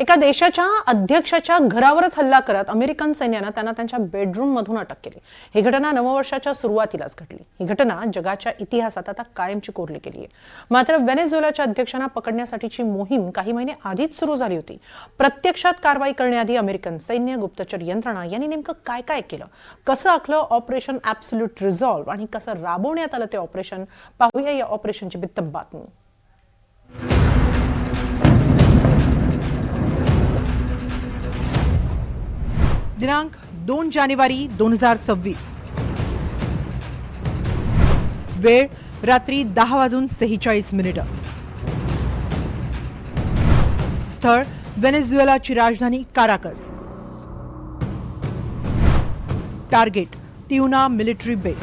एका देशाच्या अध्यक्षाच्या घरावरच हल्ला करत अमेरिकन सैन्यानं त्यांना त्यांच्या बेडरूम मधून अटक केली. ही घटना नववर्षाच्या सुरुवातीलाच घडली. ही घटना जगाच्या इतिहासात आता कायमची कोरली गेली आहे मात्र व्हेनेझुएलाच्या अध्यक्षांना पकडण्यासाठीची मोहीम काही महिने आधीच सुरू झाली होती. प्रत्यक्षात कारवाई करण्याआधी अमेरिकन सैन्य गुप्तचर यंत्रणा यांनी नेमकं काय काय केलं? कसं आखलं ऑपरेशन ॲब्सल्यूट रिझॉल्व्ह आणि कसं राबवण्यात आलं ते ऑपरेशन पाहूया या ऑपरेशनची बित्तम बातमी. दिनांक दोन जानेवारी दोन हजार सव्वीस. वेळ रात्री दहा वाजून सेहेचाळीस मिनिटं. स्थळ व्हेनेझुएलाची राजधानी Caracas. Target Tiuna military base.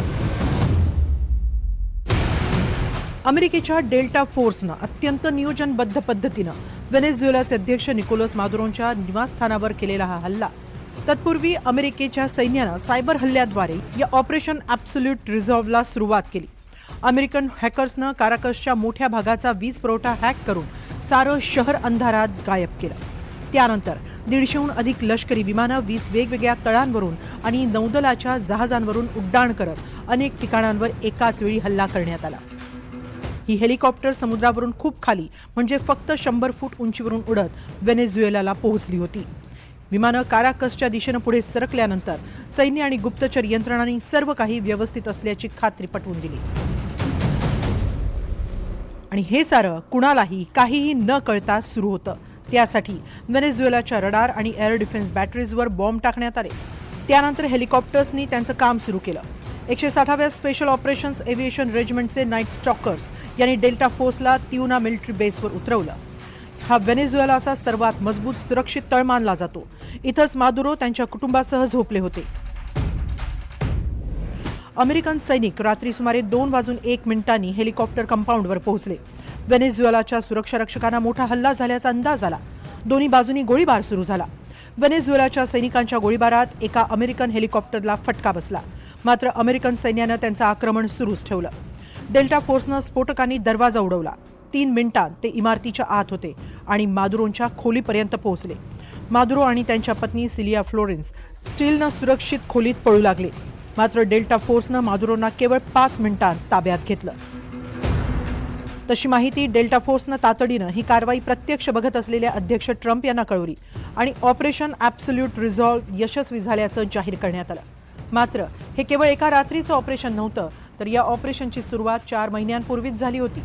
अमेरिकेच्या डेल्टा फोर्सनं अत्यंत नियोजनबद्ध पद्धतीनं व्हेनेझुएलाचे अध्यक्ष निकोलस मादुरोंच्या निवासस्थानावर केलेला हा हल्ला. तत्पूर्वी अमेरिकेच्या सैन्यानं सायबर हल्ल्याद्वारे या ऑपरेशन ॲब्सोल्यूट रिझॉल्व्हला सुरुवात केली. अमेरिकन हॅकर्सनं काराकसच्या मोठ्या भागाचा वीज पुरवठा हॅक करून सारं शहर अंधारात गायब केलं. त्यानंतर दीडशेहून अधिक लष्करी विमानं वीस वेगवेगळ्या तळांवरून आणि नौदलाच्या जहाजांवरून उड्डाण करत अनेक ठिकाणांवर एकाच वेळी हल्ला करण्यात आला. ही हेलिकॉप्टर समुद्रावरून खूप खाली म्हणजे फक्त शंभर फूट उंचीवरून उडत व्हेनेझुएलाला पोहोचली होती. विमानं काराकसच्या दिशेनं पुढे सरकल्यानंतर सैन्य आणि गुप्तचर यंत्रणांनी सर्व काही व्यवस्थित असल्याची खात्री पटवून दिली. आणि हे सारं कुणालाही काहीही न कळता सुरू होतं. त्यासाठी व्हेनेझुएलाच्या रडार आणि एअर डिफेन्स बॅटरीजवर बॉम्ब टाकण्यात आले. त्यानंतर हेलिकॉप्टर्सनी त्यांचं काम सुरू केलं. एकशे साठाव्या स्पेशल ऑपरेशन्स एव्हिएशन रेजिमेंटचे नाईट स्टॉकर्स यांनी डेल्टा फोर्सला तिवना मिलिटरी बेसवर उतरवलं. हा व्हेनेझुएलाचा सर्वात मजबूत सुरक्षित तळ मानला जातो. इथंच मादुरो त्यांच्या कुटुंबासह झोपले होते. अमेरिकन सैनिक रात्री सुमारे दोन वाजून एक मिनिटांनी हेलिकॉप्टर कंपाऊंडवर पोहोचले. व्हेनेझुएलाच्या सुरक्षा रक्षकांना मोठा हल्ला झाल्याचा अंदाज आला. दोन्ही बाजूंनी गोळीबार सुरू झाला. व्हेनेझुएलाच्या सैनिकांच्या गोळीबारात एका अमेरिकन हेलिकॉप्टरला फटका बसला. मात्र अमेरिकन सैन्यानं त्यांचं आक्रमण सुरूच ठेवलं. डेल्टा फोर्सनं स्फोटकांनी दरवाजा उडवला. तीन मिनिटांत ते इमारतीच्या आत होते आणि मादुरोंच्या खोलीपर्यंत पोहोचले. मादुरो आणि त्यांच्या पत्नी सिलिया फ्लोरेन्स स्टीलनं सुरक्षित खोलीत पळू लागले. मात्र डेल्टा फोर्सनं मादुरोंना केवळ पाच मिनिटांत ताब्यात घेतलं. तशी माहिती डेल्टा फोर्सनं तातडीनं ही कारवाई प्रत्यक्ष बघत असलेल्या अध्यक्ष ट्रम्प यांना कळवली आणि ऑपरेशन ॲब्सोल्यूट रिझॉल्व्ह यशस्वी झाल्याचं जाहीर करण्यात आलं. मात्र हे केवळ एका रात्रीचं ऑपरेशन नव्हतं तर या ऑपरेशनची सुरुवात चार महिन्यांपूर्वीच झाली होती.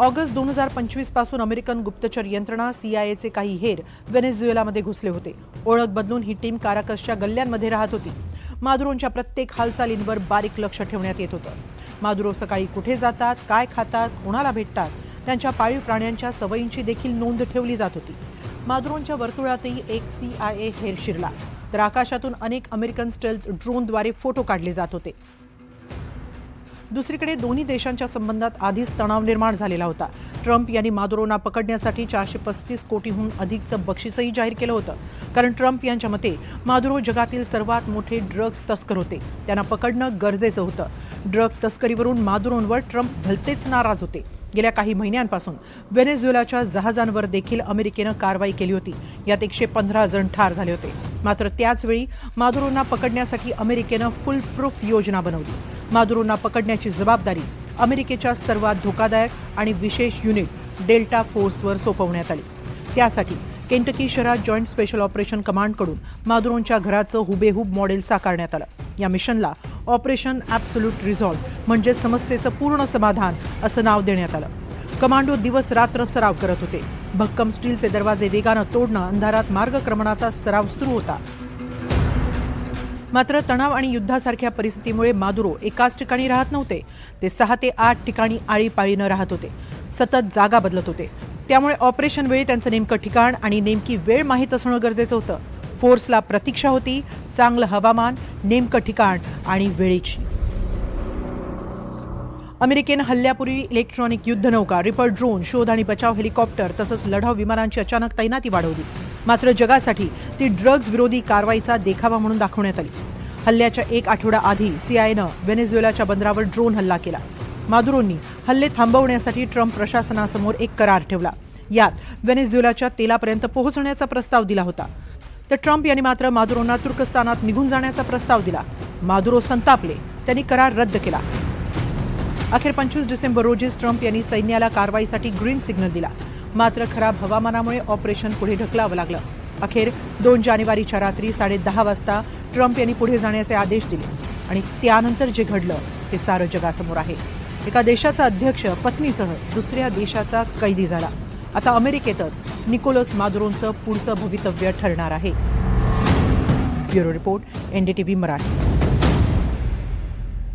ऑगस्ट दोन हजार पंचवीसपासून अमेरिकन गुप्तचर यंत्रणा सीआयएचे काही हेर व्हेनेझुएलामध्ये घुसले होते. ओळख बदलून ही टीम काराकसच्या गल्ल्यांमध्ये राहत होती. मादुरोंच्या प्रत्येक हालचालींवर बारीक लक्ष ठेवण्यात येत होतं. मादुरो सकाळी कुठे जातात काय खातात कोणाला भेटतात त्यांच्या पाळीव प्राण्यांच्या सवयींची देखील नोंद ठेवली जात होती. मादुरोंच्या वर्तुळातही एक सी आय ए हेर शिरला तर आकाशातून अनेक अमेरिकन स्टेल्थ ड्रोनद्वारे फोटो काढले जात होते. दुसरीकडे दोन्ही देशांच्या संबंधात आधीच तणाव निर्माण झालेला होता. ट्रम्प यांनी मादुरोना पकडण्यासाठी चारशे पस्तीस कोटीहून अधिकचं बक्षीसही जाहीर केलं होतं. कारण ट्रम्प यांच्या मते मादुरो जगातील सर्वात मोठे ड्रग्ज तस्कर होते. त्यांना पकडणं गरजेचं होतं. ड्रग तस्करीवरून मादुरोंवर ट्रम्प भलतेच नाराज होते. गेल्या काही महिन्यांपासून व्हेनेझुएलाच्या जहाजांवर देखील अमेरिकेनं कारवाई केली होती. यात एकशे पंधरा जण ठार झाले होते. मात्र त्याचवेळी मादुरोंना पकडण्यासाठी अमेरिकेनं फुल प्रूफ योजना बनवली. मादुरोंना पकडण्याची जबाबदारी अमेरिकेच्या सर्वात धोकादायक आणि विशेष युनिट डेल्टा फोर्सवर सोपवण्यात आली. त्यासाठी केंटकी शहरात जॉईंट स्पेशल ऑपरेशन कमांडकडून मादुरोंच्या घराचं हुबेहूब मॉडेल साकारण्यात आलं. या मिशनला ऑपरेशन ॲब्सोल्यूट रिझॉल्व्ह म्हणजे समस्येचं पूर्ण समाधान असं नाव देण्यात आलं. कमांडो दिवस रात्र सराव करत होते. भक्कम स्टीलचे दरवाजे वेगानं तोडणं अंधारात मार्गक्रमणाचा सराव सुरू होता. मात्र तणाव आणि युद्धासारख्या परिस्थितीमुळे मादुरो एकाच ठिकाणी राहत नव्हते. ते सहा ते आठ ठिकाणी आळीपाळीनं राहत होते. सतत जागा बदलत होते. त्यामुळे ऑपरेशन वेळी त्यांचं नेमकं ठिकाण आणि नेमकी वेळ माहीत असणं गरजेचं होतं. फोर्सला प्रतीक्षा होती. चांगलं हवामान नेमकं ठिकाण आणि वेळेची. अमेरिकेनं हल्ल्यापूर्वी इलेक्ट्रॉनिक युद्धनौका रिपर ड्रोन शोध आणि बचाव हेलिकॉप्टर तसंच लढाऊ विमानांची अचानक तैनाती वाढवली. मात्र जगासाठी ती ड्रग्ज विरोधी कारवाईचा देखावा म्हणून दाखवण्यात आली. हल्ल्याच्या एक आठवडा आधी सीआयनं व्हेनेझुएलाच्या बंदरावर ड्रोन हल्ला केला. मादुरोंनी हल्ले थांबवण्यासाठी ट्रम्प प्रशासनासमोर एक करार ठेवला. यात व्हेनेझुएलाच्या तेलापर्यंत पोहोचण्याचा प्रस्ताव दिला होता. तर ट्रम्प यांनी मात्र मादुरोंना तुर्कस्तानात निघून जाण्याचा प्रस्ताव दिला. मादुरो संतापले. त्यांनी करार रद्द केला. अखेर पंचवीस डिसेंबर रोजीच ट्रम्प यांनी सैन्याला कारवाईसाठी ग्रीन सिग्नल दिला. मात्र खराब हवामानामुळे ऑपरेशन पुढे ढकलावं लागलं. अखेर दोन जानेवारीच्या रात्री साडेदहा वाजता ट्रम्प यांनी पुढे जाण्याचे आदेश दिले आणि त्यानंतर जे घडलं ते सारं जगासमोर आहे. एका देशाचा अध्यक्ष पत्नीसह दुसऱ्या देशाचा कैदी झाला. आता अमेरिकेतच निकोलस मादुरोंचं पुढचं भवितव्य ठरणार आहे. Bureau report NDTV Marathi.